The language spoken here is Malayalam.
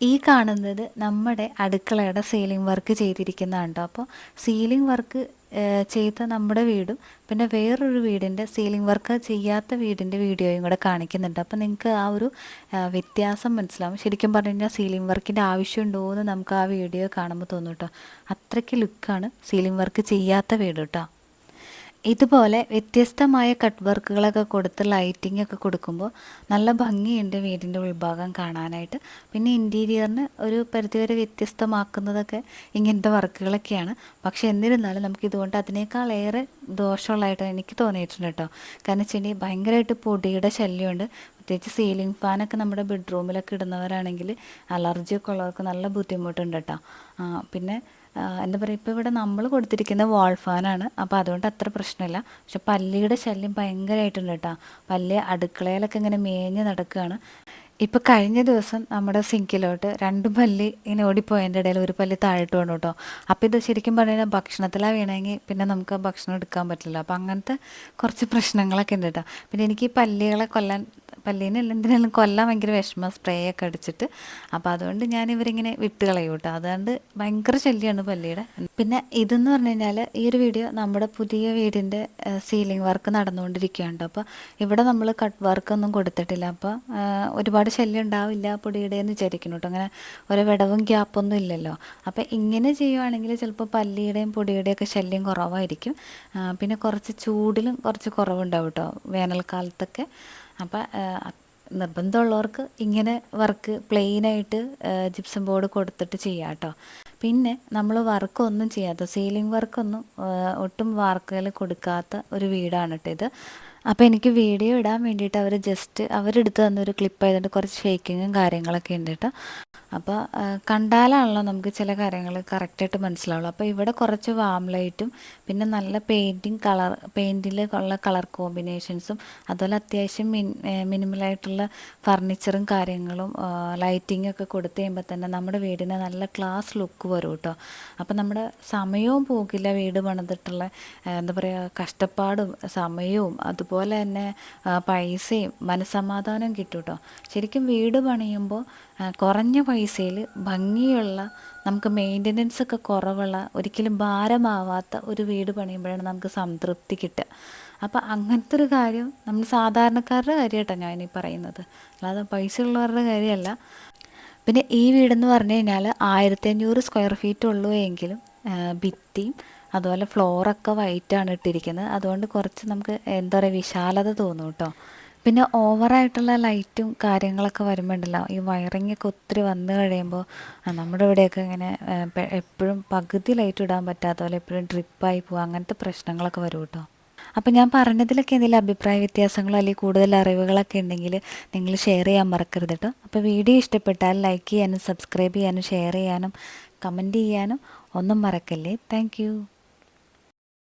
ഈ കാണുന്നത് നമ്മുടെ അടുക്കളയുടെ സീലിംഗ് വർക്ക് ചെയ്തിരിക്കുന്നതാണ് കേട്ടോ അപ്പോൾ സീലിംഗ് വർക്ക് ചെയ്ത നമ്മുടെ വീടും പിന്നെ വേറൊരു വീടിന്റെ സീലിംഗ് വർക്ക് ചെയ്യാത്ത വീടിന്റെ വീഡിയോയും കൂടെ കാണിക്കുന്നുണ്ട്. അപ്പോൾ നിങ്ങൾക്ക് ആ ഒരു വ്യത്യാസം മനസ്സിലാവും. ശരിക്കും പറഞ്ഞു കഴിഞ്ഞാൽ സീലിംഗ് വർക്കിന്റെ ആവശ്യമുണ്ടോ എന്ന് നമുക്ക് ആ വീഡിയോ കാണുമ്പോൾ തോന്നും കേട്ടോ അത്രയ്ക്ക് ലുക്കാണ് സീലിംഗ് വർക്ക് ചെയ്യാത്ത വീട് കേട്ടോ ഇതുപോലെ വ്യത്യസ്തമായ കട്ട് വർക്കുകളൊക്കെ കൊടുത്ത് ലൈറ്റിംഗ് ഒക്കെ കൊടുക്കുമ്പോൾ നല്ല ഭംഗിയുണ്ട് വീടിന്റെ ഉൾഭാഗം കാണാനായിട്ട്. പിന്നെ ഇന്റീരിയറിന് ഒരു പരിധിവരെ വ്യത്യസ്തമാക്കുന്നതൊക്കെ ഇങ്ങനത്തെ വർക്കുകളൊക്കെയാണ് പക്ഷേ എന്നിരുന്നാലും നമുക്ക് ഇതുകൊണ്ട് അതിനേക്കാളേറെ ദോഷമുള്ളതായിട്ട് എനിക്ക് തോന്നിയിട്ടുണ്ട് കേട്ടോ. കാരണം വെച്ചാൽ ഭയങ്കരമായിട്ട് പൊടിയുടെ ശല്യമുണ്ട്. പ്രത്യേകിച്ച് സീലിംഗ് ഫാനൊക്കെ നമ്മുടെ ബെഡ്റൂമിലൊക്കെ ഇടുന്നവരാണെങ്കിൽ അലർജിയൊക്കെ ഉള്ളവർക്ക് നല്ല ബുദ്ധിമുട്ടുണ്ട് കേട്ടോ. പിന്നെ എന്താ പറയുക ഇപ്പോൾ ഇവിടെ നമ്മൾ കൊടുത്തിരിക്കുന്ന വാൾ ഫാനാണ് അപ്പോൾ അതുകൊണ്ട് അത്ര പ്രശ്നമില്ല പക്ഷെ പല്ലിയുടെ ശല്യം ഭയങ്കരമായിട്ടുണ്ട് കേട്ടോ. പല്ലി അടുക്കളയിലൊക്കെ ഇങ്ങനെ മേഞ്ഞ് നടക്കുകയാണ് ഇപ്പോൾ കഴിഞ്ഞ ദിവസം നമ്മുടെ സിങ്കിലോട്ട് രണ്ട് പല്ലി ഇങ്ങനെ ഓടിപ്പോയതിന്റെ ഇടയിൽ ഒരു പല്ലി താഴിട്ട് വേണം കേട്ടോ. അപ്പോൾ ഇത് ശരിക്കും പറഞ്ഞാൽ ഭക്ഷണത്തിലാണ് വീണെങ്കിൽ പിന്നെ നമുക്ക് ഭക്ഷണം എടുക്കാൻ പറ്റില്ല അപ്പോൾ അങ്ങനത്തെ കുറച്ച് പ്രശ്നങ്ങളൊക്കെ ഉണ്ട് കേട്ടോ. പിന്നെ എനിക്ക് പല്ലികളെ കൊല്ലാൻ പല്ലീനെ എന്തിനാലും കൊല്ലാൻ ഭയങ്കര വിഷമ സ്പ്രേ ഒക്കെ അടിച്ചിട്ട്. അപ്പോൾ അതുകൊണ്ട് ഞാൻ ഇവരിങ്ങനെ വിട്ട് കളയും കേട്ടോ. അതുകൊണ്ട് ഭയങ്കര ശല്യമാണ് പല്ലിയുടെ പിന്നെ ഇതെന്ന് പറഞ്ഞു കഴിഞ്ഞാൽ ഈ ഒരു വീഡിയോ നമ്മുടെ പുതിയ വീടിന്റെ സീലിംഗ് വർക്ക് നടന്നുകൊണ്ടിരിക്കുകയാണ് അപ്പോൾ ഇവിടെ നമ്മൾ കട്ട് വർക്കൊന്നും കൊടുത്തിട്ടില്ല. അപ്പോൾ ഒരുപാട് ശല്യം ഉണ്ടാവില്ല പൊടിയുടെ എന്ന് വിചാരിക്കുന്നു കേട്ടോ. അങ്ങനെ ഒരു വിടവും ഗ്യാപ്പൊന്നും ഇല്ലല്ലോ. അപ്പോൾ ഇങ്ങനെ ചെയ്യുവാണെങ്കിൽ ചിലപ്പോൾ പല്ലിയുടെയും പൊടിയുടെയൊക്കെ ശല്യം കുറവായിരിക്കും. പിന്നെ കുറച്ച് ചൂടിലും കുറച്ച് കുറവുണ്ടാവും കേട്ടോ വേനൽക്കാലത്തൊക്കെ. അപ്പം നിർബന്ധമുള്ളവർക്ക് ഇങ്ങനെ വർക്ക് പ്ലെയിനായിട്ട് ജിപ്സം ബോർഡ് കൊടുത്തിട്ട് ചെയ്യാം കേട്ടോ പിന്നെ നമ്മൾ വർക്കൊന്നും ചെയ്യാത്ത സീലിംഗ് വർക്കൊന്നും ഒട്ടും വാർക്കുകൾ കൊടുക്കാത്ത ഒരു വീടാണ് കേട്ടോ ഇത്. അപ്പോൾ എനിക്ക് വീഡിയോ ഇടാൻ വേണ്ടിയിട്ട് അവർ ജസ്റ്റ് അവരെടുത്ത് തന്നൊരു ക്ലിപ്പ് ആയതുകൊണ്ട് കുറച്ച് ഷേക്കിങ്ങും കാര്യങ്ങളൊക്കെ ഉണ്ട് കേട്ടോ അപ്പോൾ കണ്ടാലാണല്ലോ നമുക്ക് ചില കാര്യങ്ങൾ കറക്റ്റായിട്ട് മനസ്സിലാവുള്ളൂ. അപ്പോൾ ഇവിടെ കുറച്ച് വാം ലൈറ്റും പിന്നെ നല്ല പെയിന്റിങ് കളർ പെയിന്റിൽ ഉള്ള കളർ കോമ്പിനേഷൻസും അതുപോലെ അത്യാവശ്യം മിൻ മിനിമലായിട്ടുള്ള ഫർണിച്ചറും കാര്യങ്ങളും ലൈറ്റിംഗ് ഒക്കെ കൊടുത്തു കഴിയുമ്പോൾ തന്നെ നമ്മുടെ വീടിന് നല്ല ക്ലാസ് ലുക്ക് വരും കേട്ടോ അപ്പോൾ നമ്മുടെ സമയവും പോകില്ല വീട് പണിതിട്ടുള്ള എന്താ പറയുക കഷ്ടപ്പാടും സമയവും അതുപോലെ തന്നെ പൈസയും മനസ്സമാധാനവും കിട്ടും കേട്ടോ ശരിക്കും വീട് പണിയുമ്പോൾ കുറഞ്ഞ പൈസയിൽ ഭംഗിയുള്ള നമുക്ക് മെയിന്റനൻസ് ഒക്കെ കുറവുള്ള ഒരിക്കലും ഭാരമാവാത്ത ഒരു വീട് പണിയുമ്പോഴാണ് നമുക്ക് സംതൃപ്തി കിട്ടുക. അപ്പോൾ അങ്ങനത്തെ ഒരു കാര്യം നമ്മൾ സാധാരണക്കാരുടെ കാര്യമായിട്ടാണ് ഞാൻ ഈ പറയുന്നത്. അല്ലാതെ പൈസ ഉള്ളവരുടെ കാര്യമല്ല. പിന്നെ ഈ വീടെന്ന് പറഞ്ഞു കഴിഞ്ഞാൽ ആയിരത്തി അഞ്ഞൂറ് സ്ക്വയർ ഫീറ്റ് ഉള്ളൂ എങ്കിലും ഭിത്തിയും അതുപോലെ ഫ്ലോറൊക്കെ വൈറ്റാണ് ഇട്ടിരിക്കുന്നത്. അതുകൊണ്ട് കുറച്ച് നമുക്ക് എന്താ പറയുക വിശാലത തോന്നും കേട്ടോ. പിന്നെ ഓവറായിട്ടുള്ള ലൈറ്റും കാര്യങ്ങളൊക്കെ വരുമ്പോണ്ടല്ലോ ഈ വയറിംഗ് ഒക്കെ ഒത്തിരി വന്നു കഴിയുമ്പോൾ നമ്മുടെ ഇവിടെയൊക്കെ ഇങ്ങനെ എപ്പോഴും പകുതി ലൈറ്റ് ഇടാൻ പറ്റാത്ത പോലെ എപ്പോഴും ഡ്രിപ്പായി പോകുക അങ്ങനത്തെ പ്രശ്നങ്ങളൊക്കെ വരും കേട്ടോ. അപ്പോൾ ഞാൻ പറഞ്ഞതിലൊക്കെ എന്തെങ്കിലും അഭിപ്രായ വ്യത്യാസങ്ങളോ അല്ലെങ്കിൽ കൂടുതൽ അറിവുകളൊക്കെ ഉണ്ടെങ്കിൽ നിങ്ങൾ ഷെയർ ചെയ്യാൻ മറക്കരുത് കേട്ടോ. അപ്പോൾ വീഡിയോ ഇഷ്ടപ്പെട്ടാൽ ലൈക്ക് ചെയ്യാനും സബ്സ്ക്രൈബ് ചെയ്യാനും ഷെയർ ചെയ്യാനും കമന്റ് ചെയ്യാനും ഒന്നും മറക്കല്ലേ. താങ്ക്